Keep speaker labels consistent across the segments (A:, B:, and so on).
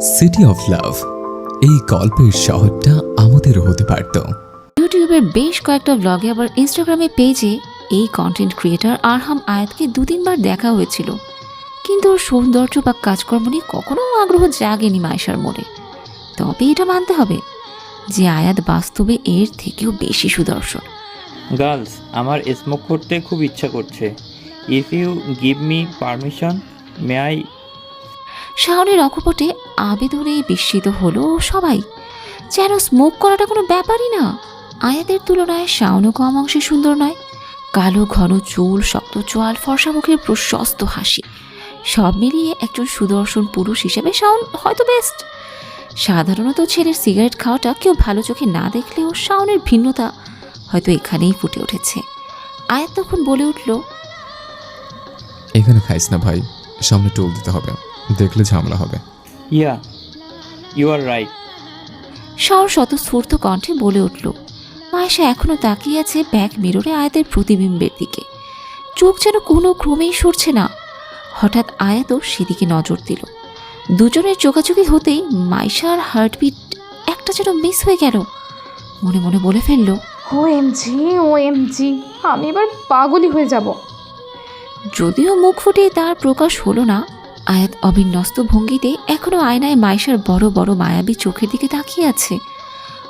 A: City of love এই গল্পের শহরটা আমাদেরও হতে পারত।
B: ইউটিউবের বেশ কয়েকটা ব্লগে আবার ইনস্টাগ্রামে পেজে এই কন্টেন্ট ক্রিয়েটার আরহাম আয়াতকে দু তিনবার দেখা হয়েছিল। কিন্তু ওর সৌন্দর্য বা কাজকর্ম নিয়ে কখনো আগ্রহ জাগেনি মায়েশার মনে। তবে এটা মানতে হবে যে আয়াত বাস্তবে এর থেকেও বেশি সুদর্শন।
C: গার্লস আমার স্মোক করতে খুব ইচ্ছা করছে। If you give me permission may I
B: শাওনের অকপটে আবেদনে বিস্মিত হলো সবাই। যেন স্মোক করাটা কোনো ব্যাপারই না। আয়াদের তুলনায় শাওনও কম অংশে সুন্দর নয়। কালো, ঘন চুল, শক্ত চোয়াল, ফর্সা মুখের প্রশস্ত হাসি। সব মিলিয়ে একজন সুদর্শন পুরুষ হিসেবে শাওন হয়তো বেস্ট সাধারণত ছেলের সিগারেট খাওয়াটা কেউ ভালো চোখে না দেখলেও শাওনের ভিন্নতা হয়তো এখানেই ফুটে উঠেছে। আয়াত তখন বলে উঠল,
A: এখানে খাইস না ভাই, সামনে টোল দিতে হবে। দেখলে ঝামেলা হবে।
C: ইয়া ইউ আর রাইট
B: শাওর স্বতঃস্ফূর্ত কণ্ঠে বলে উঠল মায়েশা এখনও তাকিয়ে আছে ব্যাক মিররে আয়াতের প্রতিবিম্বের দিকে। চোখ যেন কোনো ক্রমেই সরছে না। হঠাৎ আয়াতও সেদিকে নজর দিল। দুজনের চোখাচোখি হতেই মাইশার হার্টবিট একটা যেন মিস হয়ে গেল। মনে মনে বলে ফেলল
D: ও এমজি ও এমজি আমি এবার পাগলই হয়ে যাব।
B: যদিও মুখ ফুটে তার প্রকাশ হলো না আয়াত অবিন্যস্ত ভঙ্গিতে এখনও আয়নায় মাইশার বড় বড় মায়াবী চোখের দিকে তাকিয়ে আছে।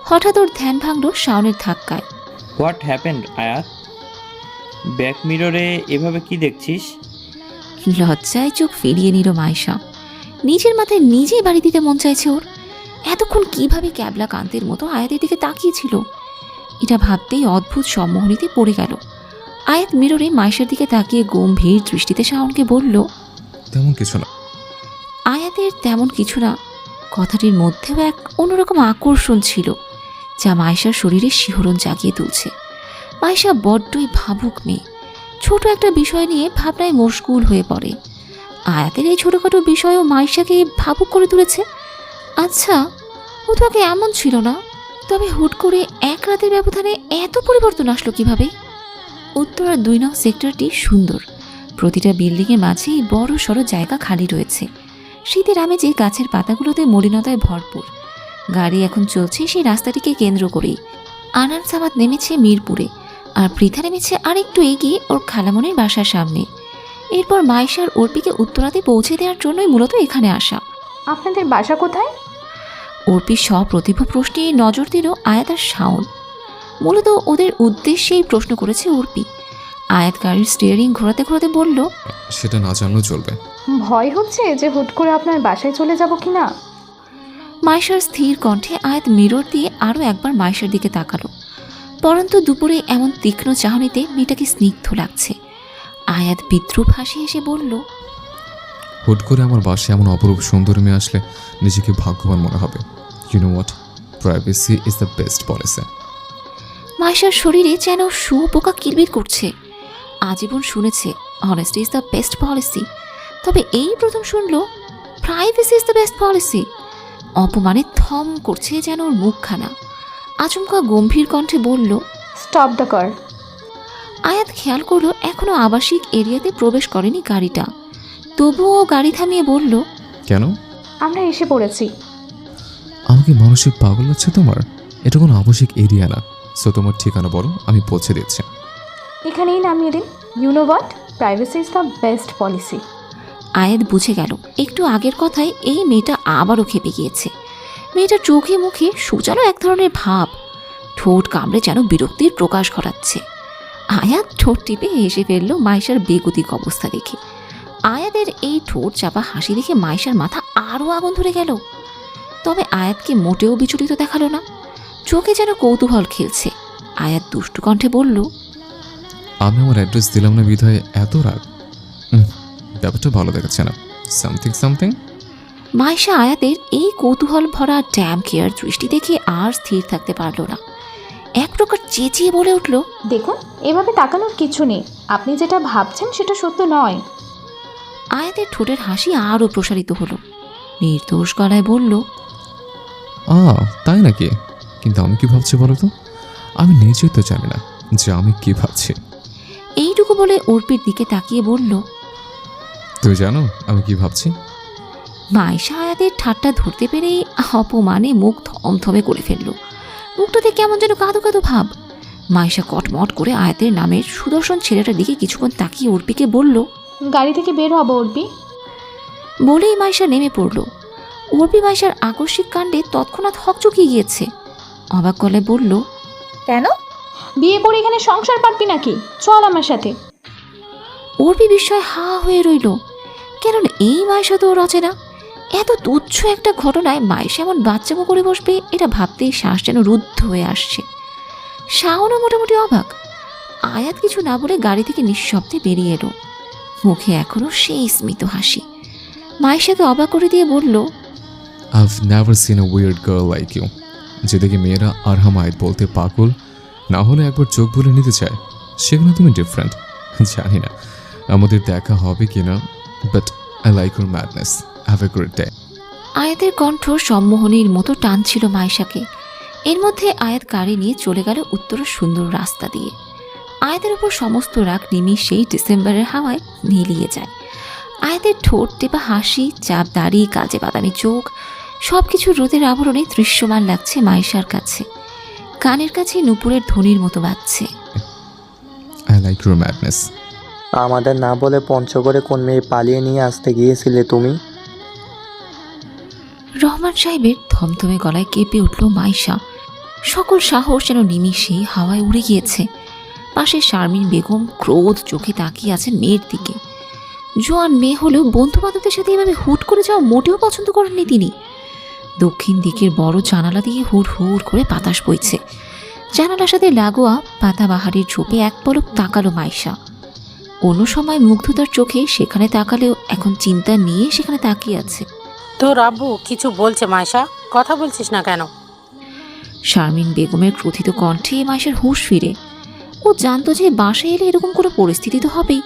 B: হঠাৎ ওর ধ্যান ভাঙল শাওনের ধাক্কায়।
C: What happened Ayat? ব্যাক মিররে এভাবে কি দেখছিস?
B: লজ্জায় চোখ ফিরিয়ে নিল মাইশা নিজের মাথায় নিজেই বাড়ি দিতে মন চাইছে ওর। এতক্ষণ কীভাবে ক্যাবলা কান্তের মতো আয়াতের দিকে তাকিয়েছিল? এটা ভাবতেই অদ্ভুত সম্মোহনীতে পড়ে গেল। আয়াত মিররে মাইশার দিকে তাকিয়ে গম্ভীর দৃষ্টিতে শাওনকে বলল
A: তেমন কিছু না।
B: আয়াতের তেমন কিছু না, কথাটির মধ্যেও এক অন্যরকম আকর্ষণ ছিল, যা মাইশার শরীরে শিহরণ জাগিয়ে তুলছে। মাইশা বড্ডই ভাবুক মেয়ে, ছোট একটা বিষয় নিয়ে ভাবনায় মশগুল হয়ে পড়ে। আয়াতের এই ছোটোখাটো বিষয়ও মাইশাকে ভাবুক করে তুলেছে? আচ্ছা ও তো আগে এমন ছিল না, তবে হুট করে এক রাতের ব্যবধানে এত পরিবর্তন আসলো কীভাবে? উত্তরার দুই নং সেক্টরটি সুন্দর। প্রতিটা বিল্ডিংয়ের মাঝেই বড় সড়ো জায়গা খালি রয়েছে। শীতের আমেজে গাছের পাতাগুলোতে মলিনতায় ভরপুর। গাড়ি এখন চলছে সেই রাস্তাটিকে কেন্দ্র করেই। আনান সামাদ নেমেছে মিরপুরে আর পৃথা নেমেছে আরেকটু এগিয়ে ওর খালামনের বাসার সামনে। এরপর মাইশার অর্পিকে উত্তরাতে পৌঁছে দেওয়ার জন্যই মূলত এখানে আসা।
D: আপনাদের বাসা কোথায়?
B: অর্পি সপ্রতিভ প্রশ্নে নজর দিল আয়াতার শাওন। মূলত ওদের উদ্দেশ্যেই প্রশ্ন করেছে অর্পি। আয়াত গাড়ির স্টিয়ারিং ঘোরাতে ঘোরাতে বলল
A: সেটা না জানলেও চলবে।
D: ভয় হচ্ছে যে হুট করে আপনার বাসায় চলে যাব কি না
B: মাইশার স্থির কণ্ঠে আয়াত মিরর দিয়ে আরও একবার মাইশার দিকে তাকালো। পরন্তু দুপুরে এমন তীক্ষ্ণ চাহনিতে মেয়েটাকে স্নিগ্ধ লাগছে। আয়াত বিদ্রুপ হাসি এসে বলল
A: হুট করে আমার বাসায় এমন অপরূপ সুন্দর মেয়ে আসলে নিজেকে ভাগ্যবান মনে হবে। You know what privacy is the best policy
B: মাইশার শরীরে যেন শুয়োপোকা কিরবির করছে। আজীবন শুনেছে honesty is the best policy তবে এই প্রথম শুনলো privacy is the best policy অপমানে থম করছে যেন ওর মুখখানা। আচমকা গম্ভীর কণ্ঠে বলল
D: স্টপ দ্য কার
B: আয়াত খেয়াল করল এখনও আবাসিক এরিয়াতে প্রবেশ করেনি গাড়িটা। তবুও গাড়ি থামিয়ে বলল
A: কেন?
D: আমরা এসে পড়েছি।
A: আমাকে মানসিক পাগল লাগছে তোমার? এটা কোনো আবশ্যিক এরিয়া না। সো তোমার ঠিকানা বলো আমি পৌঁছে দিচ্ছি।
D: এখানেই নামিয়ে দিন। You know what privacy is the best policy
B: Ayat বুঝে গেল, একটু আগের কথায় এই মেয়েটা আবারও খেপে গিয়েছে। মেয়েটার চোখে মুখে সুচালো এক ধরনের ভাব, ঠোঁট কামড়ে যেন বিরক্তির প্রকাশ ঘটাচ্ছে। আয়াত ঠোঁট টিপে হেসে ফেলল মাইশার বেগতিক অবস্থা দেখে। আয়াদের এই ঠোঁট চাপা হাসি দেখে মাইশার মাথা আরও আগুন ধরে গেল। তবে আয়াতকে মোটেও বিচলিত দেখাল না। চোখে যেন কৌতূহল খেলছে। আয়াত দুষ্টু কণ্ঠে বলল
A: আমি আমার অ্যাড্রেস দিলাম না বিধায় এত রাগ। ব্যাপারটা ভালো দেখাচ্ছে না। সামথিং সামথিং
B: মাইশা আয়াতের এই কৌতূহল ভরা ড্যাম কেয়ার দৃষ্টি দেখে আর স্থির থাকতে পারল না। এক প্রকার চেঁচিয়ে বলে উঠল
D: দেখুন এভাবে তাকানোর কিছু নেই। আপনি যেটা ভাবছেন সেটা সত্য নয়।
B: আয়াতের ঠোঁটের হাসি আরও প্রসারিত হলো। নির্দোষ গলায় বলল
A: আ তাই নাকি? কিন্তু আমি কি ভাবছি বলো তো? আমি নিজেই তো জানি না যে আমি কি ভাবছি।
B: এইটুকু বলে অর্পির দিকে তাকিয়ে বলল
A: তুই জানো আমি কি ভাবছি?
B: মাইশা আয়াতের ঠাট্টা ধরতে পেরেই অপমানে মুখ থমথমে করে ফেলল। মুখটাতে কেমন যেন কাঁদো কাঁদো ভাব। মাইশা কটমট করে আয়াতের নামের সুদর্শন ছেলেটার দিকে কিছুক্ষণ তাকিয়ে অর্পিকে বলল
D: গাড়ি থেকে বের হব উঠবি
B: বলেই মাইশা নেমে পড়ল। অর্পি মাইশার আকস্মিক কাণ্ডে তৎক্ষণাৎ হকচকিয়ে গিয়েছে। অবাক গলায় বলল
D: কেন? বিয়ে করে এখানে সংসার পারবি নাকি? চল আমার সাথে।
B: অর্পি বিস্ময় হা হয়ে রইল। কেন এই মাইশা তো ওর অচেনা এত তুচ্ছ একটা ঘটনায় মাইশা এমন বাচ্চামো করে বসবে এটা ভাবতেই শ্বাস যেন রুদ্ধ হয়ে আসছে। শাওনও মোটামুটি অবাক। আয়াত কিছু না বলে গাড়ি থেকে নিঃশব্দে বেরিয়ে এলো। মুখে এখনও সেই স্মিত হাসি। মাইশাকে অবাক করে দিয়ে বলল
A: I've never seen a weird girl like you যেদিকে মেয়েরা আরহাম আয়াত বলতে পাগল না হলে একবার চোখ বলে নিতে চায়। সেখানে তুমি ডিফারেন্ট জানি না। আমাদের দেখা হবে কি না but I like your madness have a great day
B: আয়াতের কণ্ঠ সম্মোহনীর মতো টানছিল মাইশাকে এর মধ্যে আয়াত গাড়ি নিয়ে চলে গেল উত্তরের সুন্দর রাস্তা দিয়ে। আয়াতের উপর সমস্ত রাগ নিমিষেই ডিসেম্বরের হাওয়ায় মিলিয়ে যায়। আয়াতের ঠোঁট টেপা হাসি, চাপ দাড়ি, কাজে বাদামি চোখ সব কিছু রোদের আবরণে দৃশ্যমান লাগছে মাইশার কাছে। কানের কাছে নুপুরের ধ্বনির মতো বাজছে।
A: আই লাইক ইউর ম্যাডনেস
E: আমাদের না বলে পঞ্চগড়ে কোন মেয়ে পালিয়ে নিয়ে আসতে গিয়েছিলে তুমি?
B: রহমান সাহেবের থমথমে গলায় কেঁপে উঠল মাইশা। সকল সাহস যেন নিমিষে হাওয়ায় উড়ে গিয়েছে। পাশে শারমিন বেগম ক্রোধ চোখে তাকিয়ে আছেন মেয়ের দিকে। জোয়ান মেয়ে হলেও বন্ধু বান্ধবদের সাথে এভাবে হুট করে যাওয়া মোটেও পছন্দ করেননি তিনি। দক্ষিণ দিকের বড় জানালা দিয়ে হুড় হুড় করে বাতাস বইছে। জানালার সাথে লাগোয়া পাতাবাহারের ঝোপে এক পলক তাকালো মাইশা। অন্য সময় মুগ্ধতার চোখে সেখানে তাকালেও এখন চিন্তা নিয়ে সেখানে তাকিয়ে আছে।
F: তোর আব্বু কিছু বলছে মাইশা? কথা বলছিস না কেন?
B: শারমিন বেগমের ক্রোধিত কণ্ঠে মাসের হুঁশ ফিরে। ও জানতো যে বাসায় এলে এরকম কোনো পরিস্থিতি তো হবেই।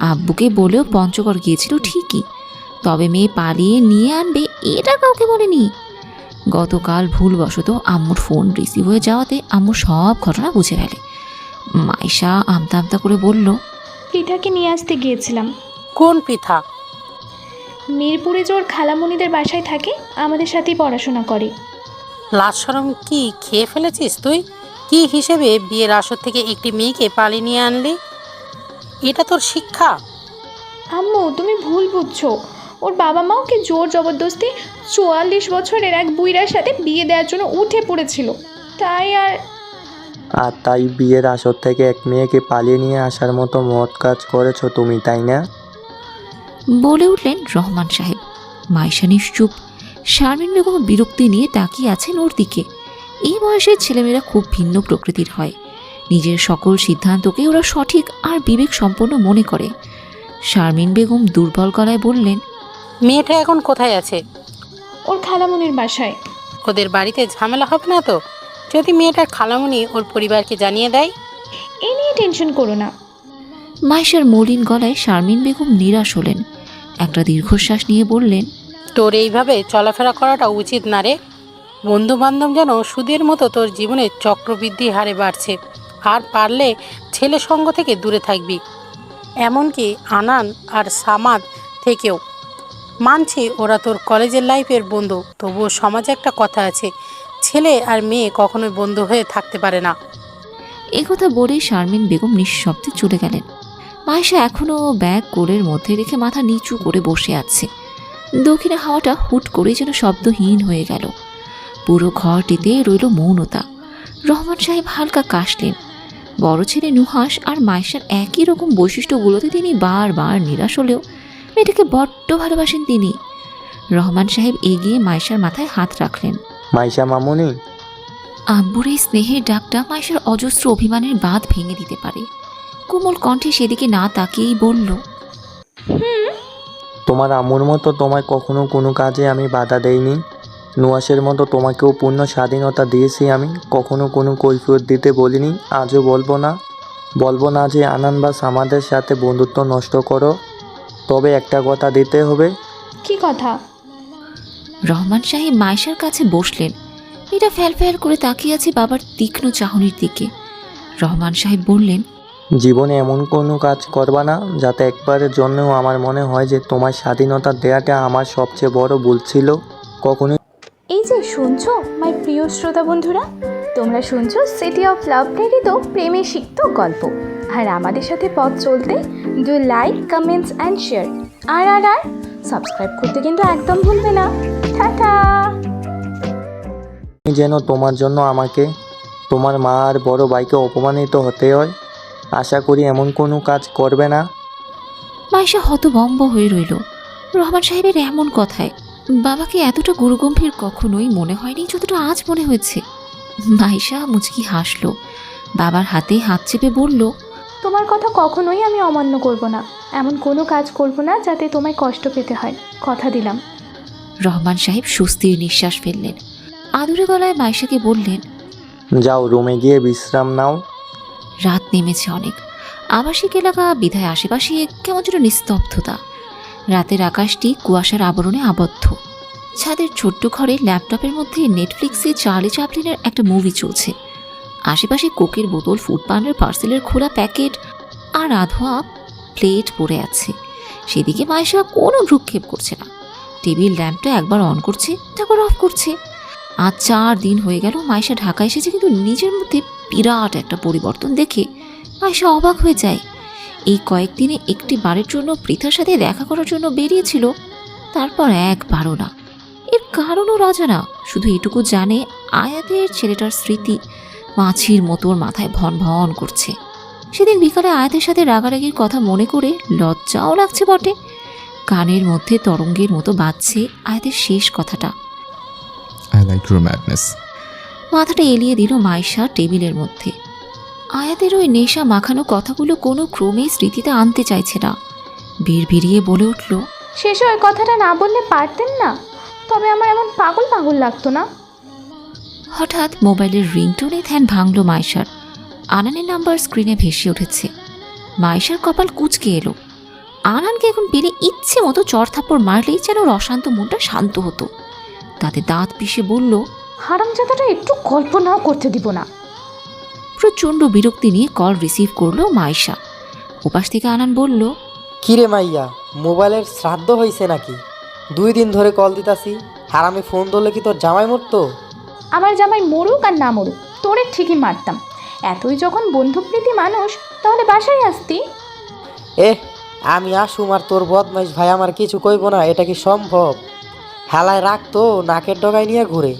B: আব্বুকে বলেও পঞ্চগড় গিয়েছিল ঠিকই। তবে মেয়ে পালিয়ে নিয়ে আনবে এটা কাউকে বলেনি। গতকাল ভুলবশত আম্মুর ফোন রিসিভ হয়ে যাওয়াতে আম্মু সব ঘটনা বুঝে ফেলে। মাইশা আমতা আমতা করে বলল
D: পৃথাকে নিয়ে আসতে গিয়েছিলাম।
F: কোন পিঠা?
D: মিরপুরে জোর খালামণিদের বাসায় থাকে আমাদের সাথেই পড়াশোনা করে।
F: লাজ সরম কি খেয়ে ফেলেছিস তুই? কি হিসেবে বিয়ের আসর থেকে একটি মেয়েকে পালিয়ে নিয়ে আনলি? এটা তোর শিক্ষা?
D: আম্মু তুমি ভুল বুঝছ। ওর বাবা মা ওকে জোর জবরদস্তি চুয়াল্লিশ বছরের এক বুইরার সাথে বিয়ে দেওয়ার জন্য উঠে পড়েছিল। তাই আর
E: আর তাই বিয়ের আসর থেকে এক মেয়েকে পালিয়ে নিয়ে আসার মতো মত কাজ করেছ তুমি তাই না?
B: বলে উঠলেন রহমান সাহেব। মাইশা নিশ্চুপ। শারমিন বেগম বিরক্তি নিয়ে তাকিয়ে আছেন ওর দিকে। এই বয়সের ছেলেমেয়েরা খুব ভিন্ন প্রকৃতির হয়। নিজের সকল সিদ্ধান্তকে ওরা সঠিক আর বিবেক সম্পন্ন মনে করে। শারমিন বেগম দুর্বল গলায় বললেন
F: মেয়েটা এখন কোথায় আছে?
D: ওর খালামণির বাসায়।
F: ওদের বাড়িতে ঝামেলা হবে না তো? যদি মেয়েটার খালামুনি ওর পরিবারকে জানিয়ে দেয়?
D: এ নিয়ে টেনশন করো না।
B: মাইশার মলিন গলায় শারমিন বেগম নিরাশ হলেন। একটা দীর্ঘশ্বাস নিয়ে বললেন
F: তোর এইভাবে চলাফেরা করাটা উচিত না রে। বন্ধু বান্ধব যেন সুদের মতো তোর জীবনে চক্রবৃদ্ধি হারে বাড়ছে। আর পারলে ছেলে সঙ্গ থেকে দূরে থাকবি। এমনকি আনান আর সামাদ থেকেও। মানছি ওরা তোর কলেজের লাইফের বন্ধু। তবুও সমাজে একটা কথা আছে, ছেলে আর মেয়ে কখনোই বন্ধু হয়ে থাকতে পারে না।
B: একথা বলেই শারমিন বেগম নিঃশব্দে চলে গেলেন। মায়েশা এখনও ব্যাগ, কোলের মধ্যে রেখে মাথা নিচু করে বসে আছে। দক্ষিণে হাওয়াটা হুট করে যেন শব্দহীন হয়ে গেল। পুরো ঘরটিতে রইল মৌনতা। রহমান সাহেব হালকা কাশলেন। বড় ছেলে নুহাস আর মায়েশার একই রকম বৈশিষ্ট্যগুলোতে তিনি বারবার নিরাশ হলেও মেয়েটাকে বড্ড ভালোবাসেন তিনি। রহমান সাহেব এগিয়ে মাইশার মাথায় হাত রাখলেন।
E: মাইশা মামুনি?
B: আব্বুর এই স্নেহের ডাকটা মাইশার অজস্র অভিমানের বাঁধ ভেঙে দিতে পারে। কোমল কণ্ঠে সেদিকে না তাকিয়েই বলল
E: তোমার আম্মুর মতো তোমায় কখনো কোনো কাজে আমি বাধা দেইনি। নুয়াসের মতো তোমাকেও পূর্ণ স্বাধীনতা দিয়েছি আমি। কখনো কোনো কৈফিয়ত দিতে বলিনি। আজও বলব না। বলব না যে আনান বাস আমাদের সাথে বন্ধুত্ব নষ্ট করো। তবে একটা কথা দিতে হবে।
D: কি কথা?
B: রহমান সাহেব মায়েশার কাছে বসলেন। এটা ফ্যাল ফ্যাল করে তাকিয়ে আছে বাবার তীক্ষ্ণ চাহনির দিকে। রহমান সাহেব বললেন
E: জীবনে এমন কোনো কাজ করবা না যাতে একবারের জন্যও আমার মনে হয় যে তোমার স্বাধীনতা দেওয়াটা আমার সবচেয়ে বড় ভুল ছিল। কখনোই
D: এই যে শুনছো মাই প্রিয় শ্রোতা বন্ধুরা তোমরা শুনছো সিটি অফ লাভ প্রেরিত প্রেমে সিক্ত গল্প। আর আমাদের সাথে পথ চলতে do like comments and share আর আর আর সাবস্ক্রাইব করতে কিন্তু একদম ভুলবে না। টাটা!
E: যেন তোমার জন্য আমাকে তোমার মা আর বড় ভাইকে অপমানিত হতে হয় আশা করি এমন কোনো কাজ করবে না।
B: মাইশা হতভম্ব হয়ে রইল। রহমান সাহেবের এমন কথায় বাবাকে এতটা গুরুগম্ভীর কখনোই মনে হয়নি যতটা আজ মনে হয়েছে। মাইশা মুচকি হাসলো। বাবার হাতে হাত চেপে বলল
D: তোমার কথা কখনোই আমি অমান্য করব না। এমন কোনো কাজ করব না যাতে তোমায় কষ্ট পেতে হয়। কথা দিলাম।
B: রহমান সাহেব স্বস্তির নিঃশ্বাস ফেললেন। আদুরে গলায় মাইশাকে বললেন
E: যাও রুমে গিয়ে বিশ্রাম নাও।
B: রাত নেমেছে অনেক। আবাসিক এলাকা বিধায় আশেপাশে কেমন যেন নিস্তব্ধতা। রাতের আকাশটি কুয়াশার আবরণে আবদ্ধ। ছাদের ছোট্ট ঘরে ল্যাপটপের মধ্যে নেটফ্লিক্সে চার্লি চাপলিনের একটা মুভি চলছে। আশেপাশে কোকের বোতল ফুড পানের পার্সেলের খোলা প্যাকেট আর আধোয়া প্লেট পড়ে আছে। সেদিকে মায়েশা কোনো ভ্রুক্ষেপ করছে না। টেবিল ল্যাম্পটা একবার অন করছে, তারপর অফ করছে। আর চার দিন হয়ে গেল মায়েশা ঢাকা এসেছে, কিন্তু নিজের মধ্যে বিরাট একটা পরিবর্তন দেখে মায়েশা অবাক হয়ে যায়। এই কয়েকদিনে একটি বারের জন্য পৃথার সাথে দেখা করার জন্য বেরিয়েছিল, তারপর একবারও না। কারণও অজানা শুধু এটুকু জানে আয়াতের ছেলেটার স্মৃতি মাছির মতো ওর মাথায় ভন ভন করছে। সেদিন বিকালে আয়াতের সাথে রাগারাগির কথা মনে করে লজ্জাও লাগছে বটে। কানের মধ্যে তরঙ্গের মতো বাজছে আয়াতের শেষ কথাটা।
A: আই লাইক ইউর ম্যাডনেস
B: মাথাটা এলিয়ে দিল মাইশা টেবিলের মধ্যে। আয়াতের ওই নেশা মাখানো কথাগুলো কোনো ক্রমেই স্মৃতিতে আনতে চাইছে না। বীর ভিড়িয়ে বলে উঠল
D: শেষে ওই কথাটা না বললে পারতেন না? তবে আমার এমন পাগল পাগল লাগতো না।
B: হঠাৎ মোবাইলের রিংটোনে ধ্যান ভাঙল মাইশার আনানের নাম্বার স্ক্রিনে ভেসে উঠেছে। মাইশার কপাল কুচকে এলো। আনানকে এখন পেলে ইচ্ছে মতো চড়থাপ্পড় মারলেই যেন ওর অশান্ত মনটা শান্ত হতো। তাতে দাঁত পিষে বলল
D: হারামজাদাটা একটু কল্পনাও করতে দিব না।
B: প্রচণ্ড বিরক্তি নিয়ে কল রিসিভ করল মাইশা ওপাশ থেকে আনান বলল
G: কিরে মাইয়া মোবাইলের শ্রাদ্ধ হয়েছে নাকি? দুই দিন ধরে কল দিতাছি আর আমি ফোন ধরলে কি তোর জামাই মরতো?
D: আমার জামাই মরুক আর না মরুক তোরে ঠিকই মারতাম। এতই যখন বন্ধুপ্রীতি মানুষ তাহলে বাসায় আসতি?
G: এহ আমি আসুম আর তোর বদমাইশ ভাই আমার কিছু কইব না এটা কি সম্ভব? হেলায় রাখতো নাকের ডগায় নিয়ে ঘুরে।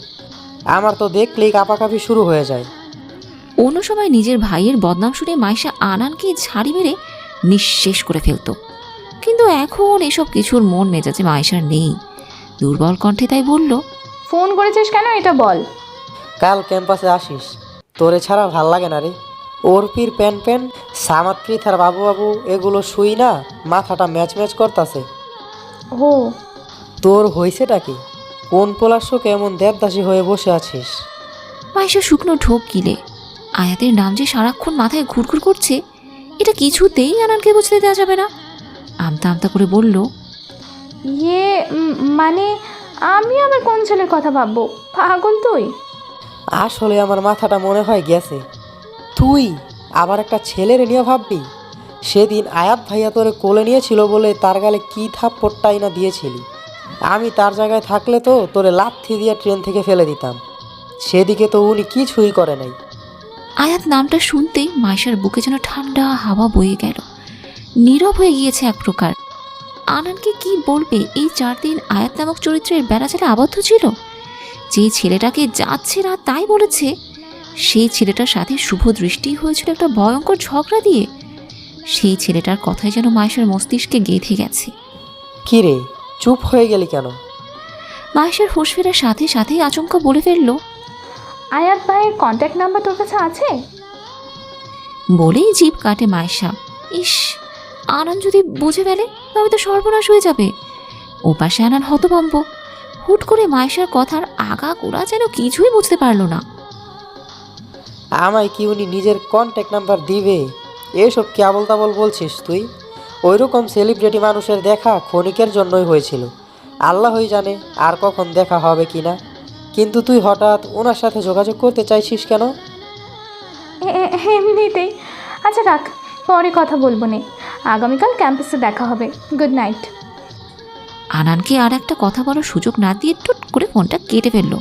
G: আমার তো দেখলেই কাপাকাপি শুরু হয়ে যায়।
B: অন্য সময় নিজের ভাইয়ের বদনাম শুনে মাইশা আনানকে ঝাড়ি মেরে নিঃশেষ করে ফেলতো। কিন্তু এখন এসব কিছুর মন মেজাজে মাইশার নেই। দুর্বল কণ্ঠে তাই বলল
D: ফোন করেছিস কেন এটা বল।
G: কাল ক্যাম্পাসে আসিস। তোরে ছাড়া ভালো লাগে না রে। অর্পির প্যান প্যান সামাত পৃথার বাবু বাবু এগুলো শুই না মাথাটা ম্যাচ ম্যাচ করতাছে।
D: ও
G: তোর হয়েছেটা কি? কোন পোলার শোকে এমন দেবদাসী হয়ে বসে আছিস?
B: মাইশা শুকনো ঢোক গিলে। আয়াতের নাম যে সারাক্ষণ মাথায় ঘুরঘুর করছে এটা কিছুতেই আনানকে বুঝতে দেওয়া যাবে না। আমতা আমতা করে বলল
D: ইয়ে মানে আমি আবার কোন ছেলের কথা ভাববো? পাগল তুই?
G: আসলে আমার মাথাটা মনে হয় গেছে। তুই আবার একটা ছেলের নিয়ে ভাববি? সেদিন আয়াত ভাইয়া তোরে কোলে নিয়েছিল বলে তার গালে কী থাপ্পড়টাই না দিয়েছিলি। আমি তার জায়গায় থাকলে তো তোরে লাথি দিয়ে ট্রেন থেকে ফেলে দিতাম। সেদিকে তো উনি কিছুই করে নাই।
B: আয়াত নামটা শুনতেই মাইশার বুকে যেন ঠান্ডা হাওয়া বয়ে গেল। নীরব হয়ে গিয়েছে এক প্রকার। আনানকে কি বলবে? এই চার দিন আয়াত নামক চরিত্রের বেড়াচালে আবদ্ধ ছিল? যে ছেলেটাকে যাচ্ছে না তাই বলেছে? সেই ছেলেটার সাথে শুভ দৃষ্টি হয়েছিল একটা ভয়ঙ্কর ঝগড়া দিয়ে। সেই ছেলেটার কথাই যেন মায়েশার মস্তিষ্কে গেঁথে গেছে।
G: কী রে? চুপ হয়ে গেলি কেন?
B: মায়েশার হুঁশ ফেরার সাথে সাথেই আচমকা বলে ফেলল
D: আয়াত ভাইয়ের কন্ট্যাক্ট নাম্বার তোর কাছে আছে?
B: বলেই জিভ কাটে মায়েশা। ইস আনন্দ যদি বুঝে ফেলে তবে তো সর্বনাশ হয়ে যাবে। ওপাশে আনান হতভম্ব। হুট করে মায়েশার কথার আগা গোড়া যেন কিছুই বুঝতে পারল না।
G: আমায় কি উনি নিজের কন্ট্যাক্ট নাম্বার দিবে? এসব কি আবল তাবল বলছিস তুই? ওইরকম সেলিব্রিটি মানুষের দেখা ক্ষণিকের জন্যই হয়েছিল। আল্লাহই জানে আর কখন দেখা হবে কি না কিন্তু তুই হঠাৎ ওনার সাথে যোগাযোগ করতে চাইছিস কেন?
D: এমনিতেই। আচ্ছা রাখ পরে কথা বলব নে। আগামীকাল ক্যাম্পাসে দেখা হবে। গুড নাইট
B: আনানকে আর একটা কথা বলার সুযোগ না দিয়ে টুট করে ফোনটা কেটে ফেলল।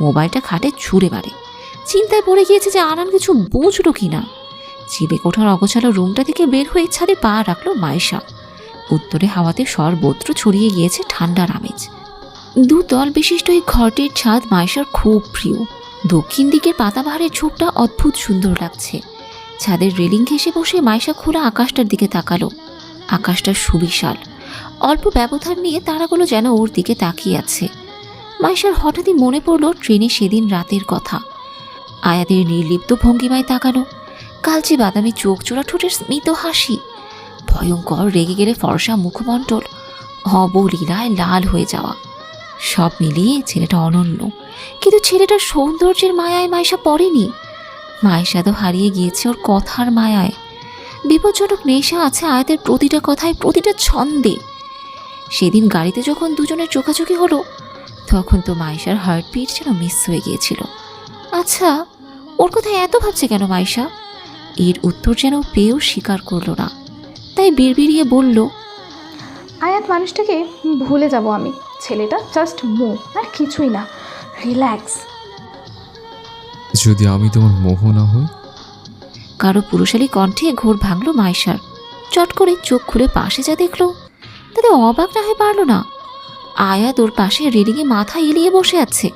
B: মোবাইলটা খাটে ছুঁড়ে মারে। চিন্তায় পড়ে গিয়েছে যে আনান কিছু বুঝলো কি না চিবে কোঠার অগোছালো রুমটা থেকে বের হয়ে ছাদে পা রাখল মায়েশা। উত্তরে হাওয়াতে সর্বত্র ছড়িয়ে গিয়েছে ঠান্ডার আমেজ। দু তল বিশিষ্ট এই ঘরটির ছাদ মায়েশার খুব প্রিয়। দক্ষিণ দিকের পাতাবাহারের ঝোপটা অদ্ভুত সুন্দর লাগছে। ছাদের রেলিং ঘেসে বসে মাইশা খোলা আকাশটার দিকে তাকালো। আকাশটা সুবিশাল। অল্প ব্যবধান নিয়ে তারাগুলো যেন ওর দিকে তাকিয়ে আছে। মাইশার হঠাৎই মনে পড়ল ট্রেনে সেদিন রাতের কথা। আয়াদের নির্লিপ্ত ভঙ্গিমায় তাকানো। কালচে বাদামি চোখ চোরা ঠোঁটের স্মিত হাসি। ভয়ঙ্কর রেগে গেলে ফর্সা মুখমণ্ডল। অবলীলায় লাল হয়ে যাওয়া। সব মিলিয়ে ছেলেটা অনন্য। কিন্তু ছেলেটার সৌন্দর্যের মায়ায় মাইশা পড়েনি। মায়েশা তো হারিয়ে গিয়েছে ওর কথার মায়ায়। বিপজ্জনক নেশা আছে আয়াতের প্রতিটা কথায়, প্রতিটা ছন্দে। সেদিন গাড়িতে যখন দুজনের চোখাচোখি হলো, তখন তো মাইশার হার্টবিট যেন মিস হয়ে গিয়েছিল। আচ্ছা ওর কথা এত ভাবছে কেন মায়েশা? এর উত্তর যেন পেয়েও স্বীকার করল না। তাই বিড়বিড়িয়ে বলল,
D: আয়াত, মানুষটাকে ভুলে যাব আমি। ছেলেটা জাস্ট মো আর কিছুই না। রিল্যাক্স
A: যদি আমি তোমার মোহ না হই?
B: কারও পুরুষালী কণ্ঠে ঘোর ভাঙল মাইশার। চট করে চোখ খুলে পাশে যা দেখল, তাতে অবাক না হয়ে পারল না। আয়াত ওর পাশে রেলিংয়ে মাথা এলিয়ে বসে আছে।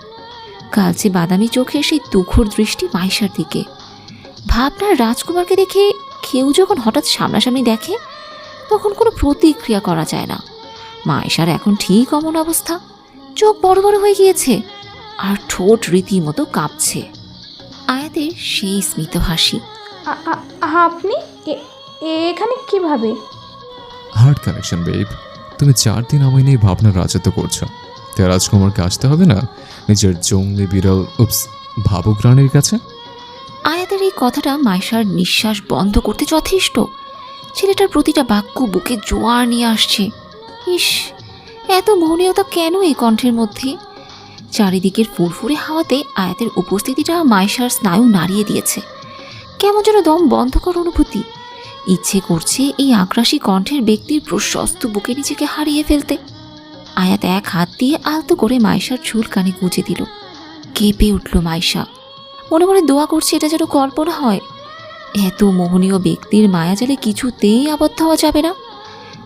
B: কালচে বাদামি চোখে সেই তুখুর দৃষ্টি মাইশার দিকে। ভাবনার রাজকুমারকে দেখে কেউ যখন হঠাৎ সামনাসামনি দেখে, তখন কোনো প্রতিক্রিয়া করা যায় না। মাইশার এখন ঠিক অমন অবস্থা। চোখ বড় বড় হয়ে গিয়েছে, আর ঠোঁট রীতিমতো কাঁপছে। আয়াতের সেই স্মিত হাসি।
D: আপনি? এ- এখানে কীভাবে?
A: হার্ট কানেকশন বেব তুমি চার দিন আমায় নিয়ে ভাবনার রাজত্ব করছ। তে রাজকুমারকে আসতে হবে না? নিজের জঙ্গলি বিরল উপস ভাবুক রানীর কাছে?
B: আয়াতের এই কথাটা মাইশার নিঃশ্বাস বন্ধ করতে যথেষ্ট। ছেলেটার প্রতিটা বাক্য বুকে জোয়ার নিয়ে আসছে। ইস এত মোহনীয়তা কেন এই কণ্ঠের মধ্যে? চারিদিকের ফুরফুরে হাওয়াতে আয়াতের উপস্থিতিটা মাইশার স্নায়ু নাড়িয়ে দিয়েছে। কেমন যেন দম বন্ধ কর অনুভূতি। ইচ্ছে করছে এই আগ্রাসী কণ্ঠের ব্যক্তির প্রশস্ত বুকে নিজেকে হারিয়ে ফেলতে। আয়াত এক হাত দিয়ে আলতো করে মাইশার চুল কানে গুজে দিল। কেঁপে উঠল মাইশা মনে মনে দোয়া করছে এটা যেন কল্পনা হয়। এত মোহনীয় ব্যক্তির মায়াজালে কিছুতেই আবদ্ধ হওয়া যাবে না।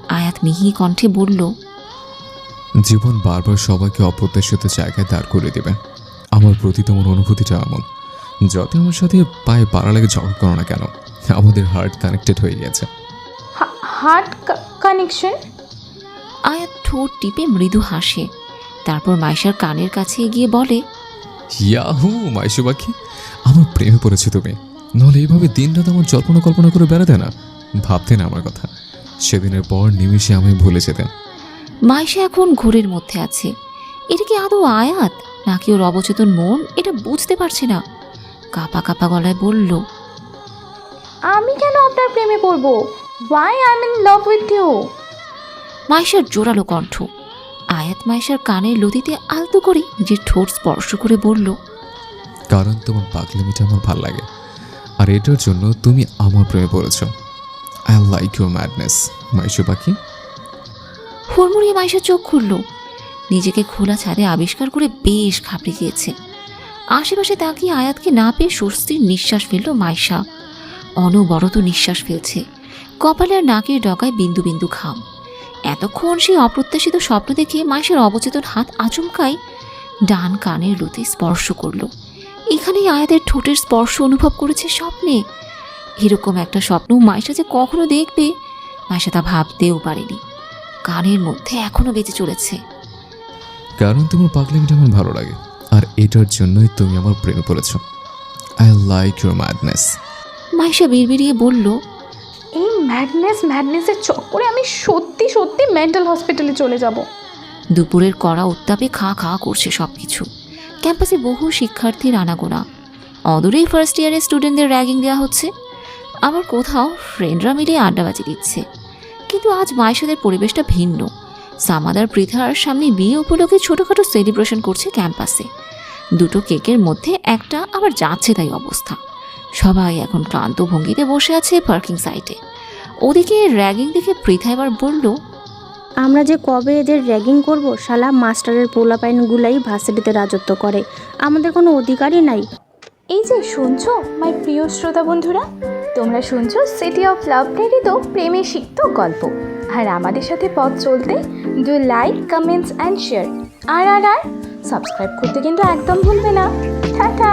B: আয়াত মিহি কণ্ঠে বলল
A: জীবন বারবার সবাইকে অপ্রত্যাশিত জায়গায় দাঁড় করে দেবে। আমার প্রতি তোমার অনুভূতিটা এমন যত আমার সাথে পায়ে পাড়া লাগে ঝগড়া করো না কেন আমাদের হার্ট কানেক্টেড হয়ে গেছে
D: হার্ট কানেকশন
B: আয়াত ঠোঁট টিপে মৃদু হাসে তারপর মাইশার কানের কাছে এগিয়ে বলে
A: ইয়াহু মাইশু পাখি আমার প্রেমে পড়েছে তুমি। নাহলে এইভাবে দিন রাত আমার জল্পনা কল্পনা করে বেড়াতে না। ভাবতে না আমার কথা। সেদিনের পর নিমিষে আমি ভুলে যেতেন।
B: মাইশা এখন ঘোরের মধ্যে আছে। এটা কি আদৌ আয়াত নাকি ওর অবচেতন মন? এটা বুঝতে পারছে না। কাপা কাপা গলায় বলল
D: আমি কেন আপনার প্রেমে পড়ব? Why I am in love with you
B: মাইশার জোরালো কণ্ঠ। আয়াত মাইশার কানের লতিতে আলতো করে নিজের ঠোঁট স্পর্শ করে বলল
A: কারণ তোমার পাগলিমিটা আমার ভালো লাগে। আর এটার জন্য তুমি আমার প্রেমে পড়েছ। I like your madness Maishu পাখি।
B: হুড়মুড়িয়ে মাইশা চোখ খুলল। নিজেকে খোলা ছাদে আবিষ্কার করে বেশ ঘাবড়ে গিয়েছে। আশেপাশে তাকিয়ে আয়াতকে না পেয়ে স্বস্তির নিঃশ্বাস ফেলল মাইশা। অনবরত নিঃশ্বাস ফেলছে। কপালে আর নাকের ডগায় বিন্দু বিন্দু ঘাম। এতক্ষণ সেই অপ্রত্যাশিত স্বপ্ন দেখে মাইশার অবচেতন হাত আচমকাই ডান কানের লুতে স্পর্শ করল। এখানেই আয়াতের ঠোঁটের স্পর্শ অনুভব করেছে স্বপ্নে। এরকম একটা স্বপ্ন মাইশা যে কখনো দেখবে, মাইশা তা ভাবতেও পারেনি। কানের মধ্যে এখনও বেঁচে চলেছে।
A: কারণ তোমার পাগলিমিটা আমার ভালো লাগে। আর এটার জন্যই তুমি আমার প্রেমে পড়েছ। I like your madness
B: Maisha বিড়বিড়িয়ে বলল
D: এই ম্যাডনেস ম্যাডনেসের চক্করে আমি সত্যি সত্যি মেন্টাল হসপিটালে চলে যাব।
B: দুপুরের কড়া উত্তাপে খা খা করছে সব কিছু ক্যাম্পাসে বহু শিক্ষার্থীর আনাগোনা অদূরেই ফার্স্ট ইয়ারের স্টুডেন্টদের র্যাগিং দেওয়া হচ্ছে। আবার কোথাও ফ্রেন্ডরা মিলে আড্ডাবাজি দিচ্ছে। কিন্তু আজ মায়েশাদের পরিবেশটা ভিন্ন। সামাদার পৃথার সামনে বিয়ে উপলক্ষে ছোটোখাটো সেলিব্রেশন করছে ক্যাম্পাসে দুটো কেকের মধ্যে একটা আবার যাচ্ছে তাই অবস্থা। সবাই এখন ক্লান্ত ভঙ্গিতে বসে আছে পার্কিং সাইটে ওদিকে র্যাগিং দেখে পৃথা এবার বলল
H: আমরা যে কবে এদের র্যাগিং করব শালা মাস্টারের পোলাপাইনগুলাই ভার্সিটিতে রাজত্ব করে। আমাদের কোনো অধিকারই নাই।
D: এই যে শুনছো মাই প্রিয় শ্রোতা বন্ধুরা? তোমরা শুনছো সিটি অফ লাভ প্রেরিত প্রেমে সিক্ত গল্প। আর আমাদের সাথে পথ চলতে do like comments and share আর আর আর সাবস্ক্রাইব করতে কিন্তু একদম ভুলবে না। টাটা!